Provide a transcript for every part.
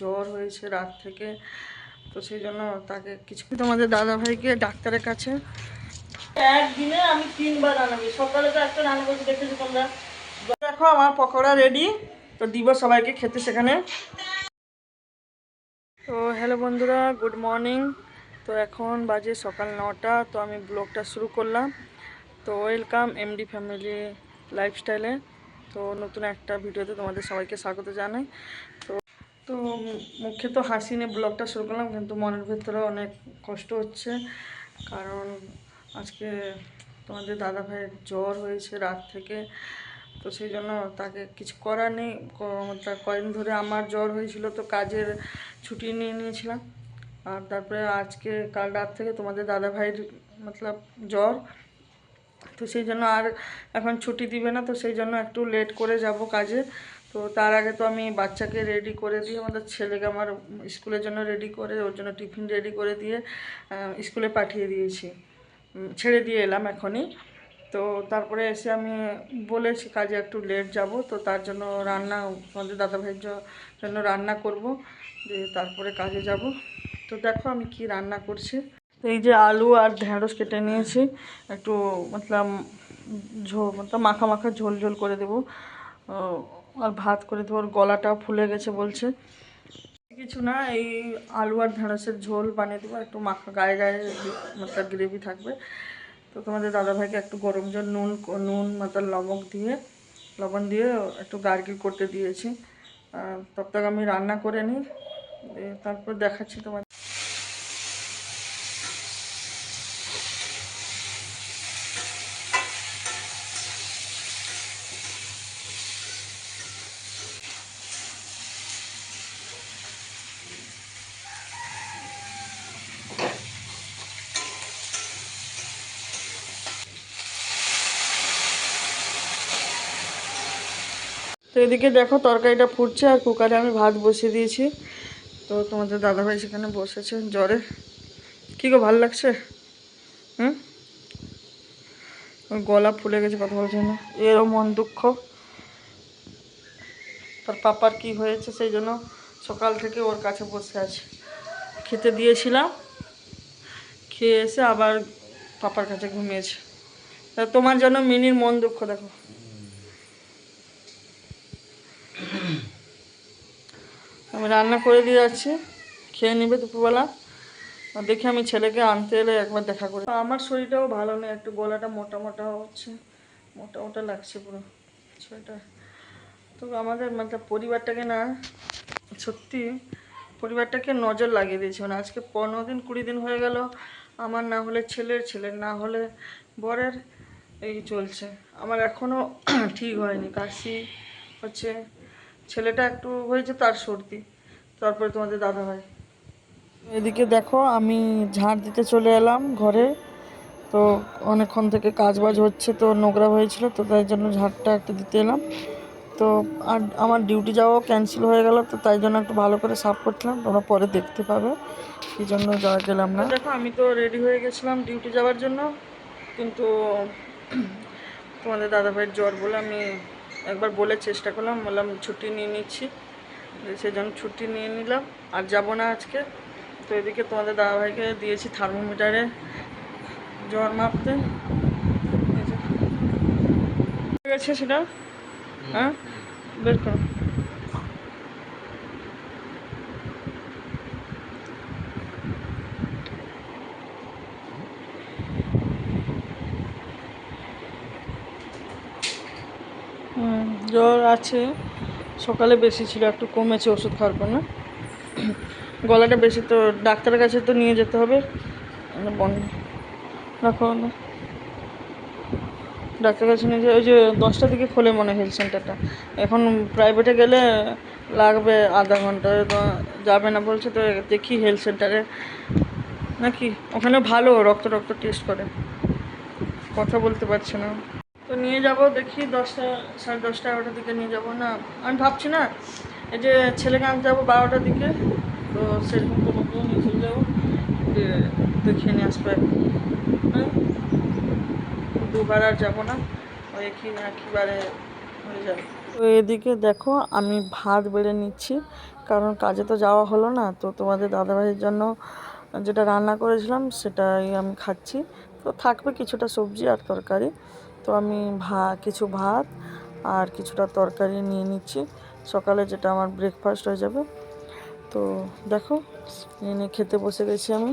জ্বর হয়েছে রাত থেকে। তো সেই জন্য তাকে কিছু তোমাদের দাদা ভাইকে ডাক্তারের কাছে। একদিনে আমি তিনবার রান্নাবি সকালে তো একটা রান্না করছি দেখেছি তোমরা। দেখো আমার পকোড়া রেডি তো দিব সবাইকে খেতে সেখানে। তো হ্যালো বন্ধুরা গুড মর্নিং তো এখন বাজে সকাল নটা তো আমি ব্লগটা শুরু করলাম। তো ওয়েলকাম এমডি ফ্যামিলি লাইফস্টাইলে তো নতুন একটা ভিডিওতে তোমাদের সবাইকে স্বাগত জানাই। তো তো মুখে তো হাসি নিয়ে ব্লগটা শুরু করলাম, কিন্তু মনের ভেতরে অনেক কষ্ট হচ্ছে। কারণ আজকে তোমাদের দাদা ভাইয়ের জ্বর হয়েছে রাত থেকে, তো সেই জন্য তাকে কিছু করার নেই। তার কয়েকদিন ধরে আমার জ্বর হয়েছিল, তো কাজের ছুটি নিয়ে নিয়েছিলাম। আর তারপরে আজকে, কাল রাত থেকে তোমাদের দাদা ভাইয়ের মতলব জ্বর। তো সেই জন্য আর এখন ছুটি দিবে না, তো সেই জন্য একটু লেট করে যাব কাজে। তো তার আগে তো আমি বাচ্চাকে রেডি করে দিয়ে, আমাদের ছেলেকে আমার স্কুলের জন্য রেডি করে, ওর জন্য টিফিন রেডি করে দিয়ে স্কুলে পাঠিয়ে দিয়েছি। ছেড়ে দিয়ে এলাম এখনই। তো তারপরে এসে আমি বলেছি কাজে একটু লেট যাব, তো তার জন্য রান্না, আমাদের দাদাভাইয়ের জ- জন্য রান্না করব, দিয়ে তারপরে কাজে যাব। তো দেখো আমি কি রান্না করছি। তো এই যে আলু আর ঢেঁড়স কেটে নিয়েছি, একটু মতলব ঝোল মতলব মাখা মাখা ঝোল ঝোল করে দেবো। আর ভাত করে ওর গলাটাও ফুলে গেছে বলছে। কিছু না, এই আলু আর ঢেঁড়সের ঝোল বানিয়ে দেবো একটু মাখা, গায়ে গায়ে মতলব গ্রেভি থাকবে। তো তোমাদের দাদাভাইকে একটু গরম জল, নুন নুন, মতলব লবঙ্গ দিয়ে, লবণ দিয়ে একটু গার্গিল করতে দিয়েছি। তব আমি রান্না করে নিই তারপর দেখাচ্ছি তোমার তো এদিকে দেখো তরকারিটা ফুটছে আর কুকারে আমি ভাত বসিয়ে দিয়েছি। তো তোমাদের দাদাভাই সেখানে বসেছে জ্বরে। কী গো, ভালো লাগছে? হুম? গলা ফুলে গেছে কথা বলছে না এরও মন দুঃখ। তার পাপার কি হয়েছে সেই জন্য সকাল থেকে ওর কাছে বসে আছে। খেতে দিয়েছিলাম। খেয়ে এসে আবার পাপার কাছে ঘুমিয়েছে। তা তোমার জন্য মিনির মন দুঃখ, দেখো। আমি রান্না করে দিয়ে যাচ্ছি। খেয়ে নেবে দুপুরবেলা। আর দেখি আমি ছেলেকে আনতে এলে একবার দেখা করি। আমার শরীরটাও ভালো নেই, একটু গলাটা মোটা মোটা হচ্ছে। মোটা মোটা লাগছে পুরো শরীরটা। তো আমাদের মানে পরিবারটাকে না, সত্যি পরিবারটাকে নজর লাগিয়ে দিয়েছে। মানে আজকে পনেরো দিন, কুড়ি দিন হয়ে গেল। আমার না হলে ছেলের ছেলের না হলে বরের এই চলছে। আমার এখনও ঠিক হয়নি। কাশি হচ্ছে। ছেলেটা একটু হয়েছে তার সর্দি। তারপরে তোমাদের দাদা হয় এদিকে দেখো আমি ঝাড় দিতে চলে এলাম ঘরে। তো অনেকক্ষণ থেকে কাজ বাজ হচ্ছে তো নোংরা হয়েছিল তো তাই জন্য ঝাড়টা একটু দিতে এলাম। তো আর আমার ডিউটি যাওয়াও ক্যান্সেল হয়ে গেল তো তাই জন্য একটু ভালো করে সাফ করছিলাম তোমরা পরে দেখতে পাবে। সেই জন্য যাওয়া গেলাম না। দেখো আমি তো রেডি হয়ে গেছিলাম ডিউটি যাওয়ার জন্য কিন্তু তোমাদের দাদাভাইয়ের জ্বর বলে আমি একবার বলে চেষ্টা করলাম বললাম ছুটি নিয়ে নিচ্ছি। সেজন্য ছুটি নিয়ে নিলাম। আর যাব না আজকে। তো এদিকে তোমাদের দাদাভাইকে দিয়েছি থার্মোমিটারে জ্বর মাপতে। গেছে সেটা? হ্যাঁ? বের করো হুম, জ্বর আছে, সকালে বেশি ছিল, একটু কমেছে ওষুধ খাওয়ার পর না গলাটা বেশি তো, ডাক্তারের কাছে তো নিয়ে যেতে হবে। বন্ধ রাখো না ডাক্তারের কাছে নিয়ে যে ওই যে দশটার দিকে খোলে মনে হেলথ সেন্টারটা এখন প্রাইভেটে গেলে লাগবে আধা ঘণ্টা যাবে না বলছে তো, দেখি হেলথ সেন্টারে নাকি? ওখানে ভালো, রক্ত রক্ত টেস্ট করে। কথা বলতে পারছে না। তো নিয়ে যাব, দেখি দশটা, সাড়ে দশটা, এগারোটার দিকে নিয়ে যাব। না, আমি ভাবছি না, এই যে ছেলেকে আনতে যাব বারোটার দিকে, তো সেরকম তোমাকেও নিয়ে চলে যাব। দিয়ে দেখিয়ে নিয়ে আসবে হ্যাঁ? দুবার আর যাব না, ওই একই একইবারে হয়ে যাবে। তো এদিকে দেখো, আমি ভাত বেড়ে নিচ্ছি, কারণ কাজে তো যাওয়া হলো না, তো তোমাদের দাদাভাইয়ের জন্য যেটা রান্না করেছিলাম, সেটাই আমি খাচ্ছি। তো থাকবে কিছুটা সবজি আর তরকারি। তো আমি ভা কিছু ভাত আর কিছুটা তরকারি নিয়ে নিচ্ছি সকালে যেটা আমার ব্রেকফাস্ট হয়ে যাবে তো দেখো নিয়ে নিয়ে খেতে বসে গেছি আমি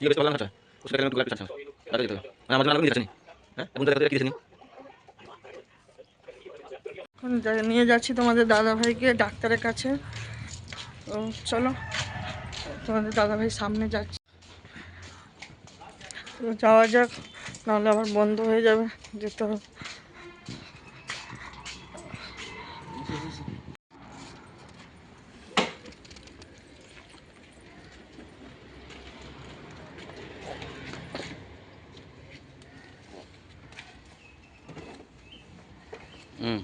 ये बेच वाला ना चाहे उसका करेंगे तो गुलाब चाचा आगे देते हैं हमारे नाम नहीं रचनी हैं अब उनका कहते हैं कि এখন নিয়ে যাচ্ছি তোমাদের দাদাভাইকে ডাক্তারের কাছে। তো চলো, তোমাদের দাদাভাই সামনে যাচ্ছে। যাওয়া যাক, নাহলে আবার বন্ধ হয়ে যাবে, যেতে হবে। হুম।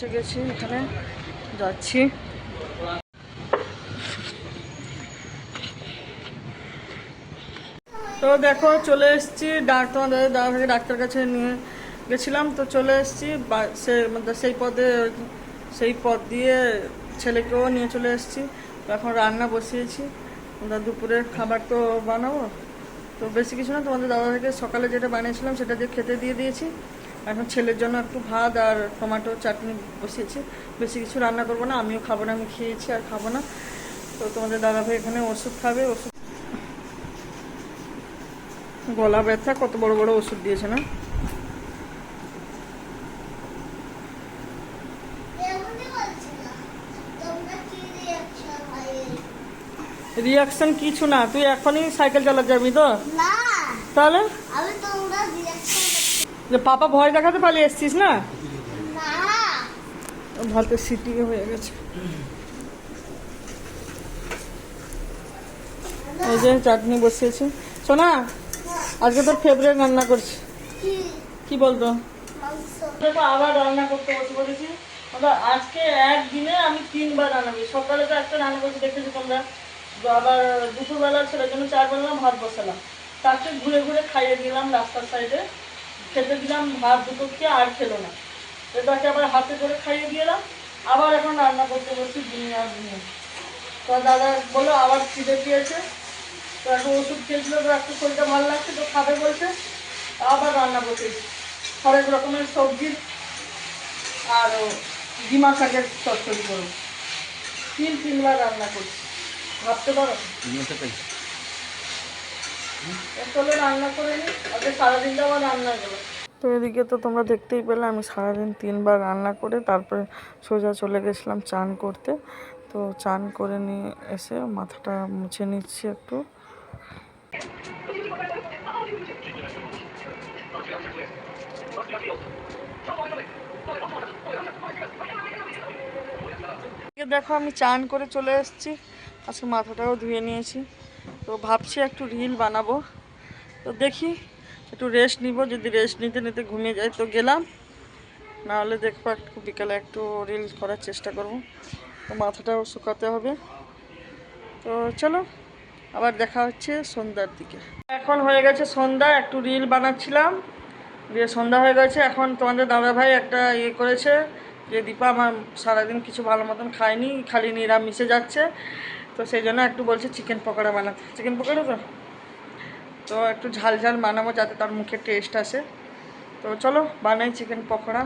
পৌঁছে গেছি এখানে যাচ্ছি। তো দেখো, চলে এসেছি ডাক্তার, দাদাভাইকে ডাক্তার কাছে নিয়ে গেছিলাম। তো চলে এসেছি সে মানে সেই পদে, সেই পদ দিয়ে ছেলেকেও নিয়ে চলে এসেছি। এখন রান্না বসিয়েছি। দুপুরের খাবার তো বানাবো। তো বেশি কিছু না, তোমাদের দাদাভাইকে সকালে যেটা বানিয়েছিলাম সেটা দিয়ে খেতে দিয়ে দিয়েছি। এখন ছেলের জন্য একটু ভাত আর টমেটো চাটনি বসিয়েছি। বেশি কিছু রান্না করব না আমিও খাব না আমি খেয়েছি আর খাব না। তো তোমাদের দাদাভাই এখানে ওষুধ খাবে ওষুধ গলা ব্যথা কত বড় বড় ওষুধ দিয়েছে না? রিয়াকশন কিছু না তুই এখনই সাইকেল চালাতে যাবি তো? তাহলে? আমি যে পাপা ভয় দেখাতে পালিয়ে এসছিস না? ভাতে সিটি হয়ে গেছে। এই যে চাটনি বসিয়েছি। শোনা আজকে তোর ফেভারিট রান্না করছি। কি? বলতো? দেখো আবার রান্না করতে বসে পড়েছি। আজকে একদিনে আমি তিনবার রান্না করি সকালে তো একটা রান্না করছি দেখেছি তোমরা? আবার দুপুরবেলা ছেলের জন্য চার বেলা ভাত বসালাম। তাকে ঘুরে ঘুরে খাইয়ে দিলাম রাস্তার সাইডে খেতে দিলাম, ভাত দুটো খেয়ে আর খেলো না। তো তাকে আবার হাতে করে খাইয়ে দিলাম আবার এখন রান্না করতে বসছি দিনে আর দিনে তো দাদা বলো আবার খিদে পেয়েছে। তো এখন ওষুধ খেয়েছিল, তো একটু শরীরটা ভালো লাগছে, তো খাবে বলছে। আবার রান্না বসেছি হরেক রকমের সবজি আর ডিমা শাকের চচ্চড়ি করব। তিন তিনবার রান্না করছি। ভাবতে পারো? রান্না করে নিই রান্না তো এদিকে তো তোমরা দেখতেই পেলে, আমি সারাদিন তিনবার রান্না করে তারপরে সোজা চলে গেছিলাম চান করতে। তো চান করে নিয়ে এসে মাথাটা মুছে নিচ্ছি একটু। দেখো আমি চান করে চলে এসেছি, আজকে মাথাটাও ধুয়ে নিয়েছি। তো ভাবছি একটু রিল বানাবো। তো দেখি, একটু রেস্ট নিব, যদি রেস্ট নিতে নিতে ঘুমিয়ে যাই। তো গেলাম নাহলে দেখব একটু বিকালে একটু রিল করার চেষ্টা করব। তো মাথাটাও শুকাতে হবে। তো চলো, আবার দেখা হচ্ছে সন্ধ্যার দিকে। এখন হয়ে গেছে সন্ধ্যা, একটু রিল বানাচ্ছিলাম। দিয়ে সন্ধ্যা হয়ে গেছে। এখন তোমাদের দাদাভাই একটা ইয়ে করেছে যে, দীপা আমার সারাদিন কিছু ভালো মতন খায়নি, খালি নিরামিষে যাচ্ছে। তো সেই জন্য একটু বলছে চিকেন পকোড়া বানাতে। চিকেন পকোড়া তো? তো একটু ঝাল ঝাল বানাবো যাতে তার মুখে টেস্ট আসে। তো চলো বানাই চিকেন পকোড়া।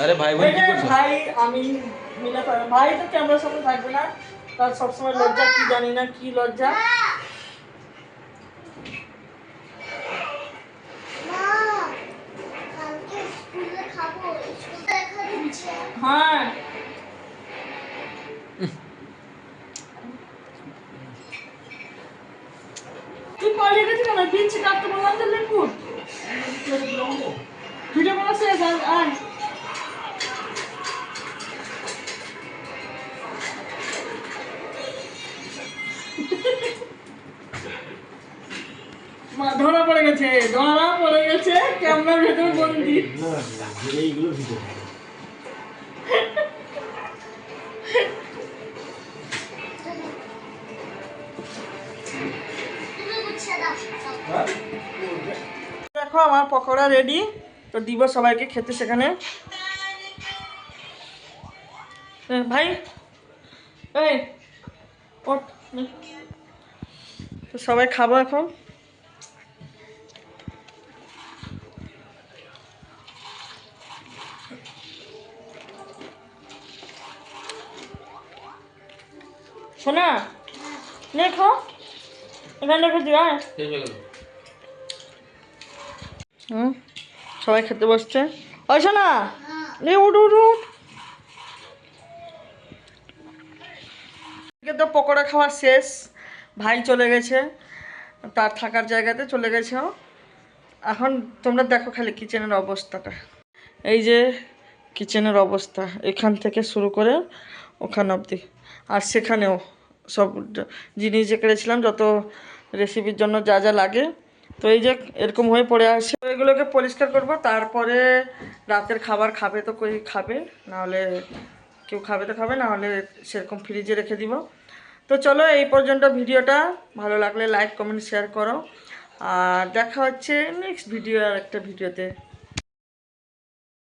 আরে ভাই বোন কি করছ? ভাই আমি মিলে পারব ভাই তো ক্যামেরার সামনে থাকবে না। তার সবসময় লজ্জা কি জানি না কি লজ্জা মা কালকে স্কুলে খাব স্কুলে দেখা দিচ্ছে হ্যাঁ তুই পালিয়ে গেছিস কেন দিচ্ছি কাটতে বললাম তো লেবু ভিডিও আয় মা ধরা পড়ে গেছে ধরা পড়ে গেছে ক্যামেরার ভেতর বন্দি এইগুলো। দেখো আমার পকোড়া রেডি তো দিব সবাইকে খেতে সেখানে। ভাই তো সবাই খাব এখন। শোনা খাও এখানে রেখে দিও হ্যাঁ সবাই খেতে বসছে। ওই নে, উঠ উঠ উঠ। তো পকোড়া খাওয়া শেষ। ভাই চলে গেছে। তার থাকার জায়গাতে চলে গেছে এখন তোমরা দেখো খালি কিচেনের অবস্থাটা। এই যে কিচেনের অবস্থা, এখান থেকে শুরু করে ওখান অবধি। আর সেখানেও সব জিনিস যে কেড়েছিলাম যত রেসিপির জন্য যা যা লাগে তো এই যে এরকম হয়ে পড়ে আসে। এগুলোকে পরিষ্কার করব, তারপরে রাতের খাবার খাবে তো কই খাবে, নাহলে কেউ খাবে তো খাবে, নাহলে সেরকম ফ্রিজে রেখে দিব। তো চলো এই পর্যন্ত ভিডিওটা, ভালো লাগলে লাইক কমেন্ট শেয়ার করো। আর দেখা হচ্ছে নেক্সট ভিডিও আর একটা ভিডিওতে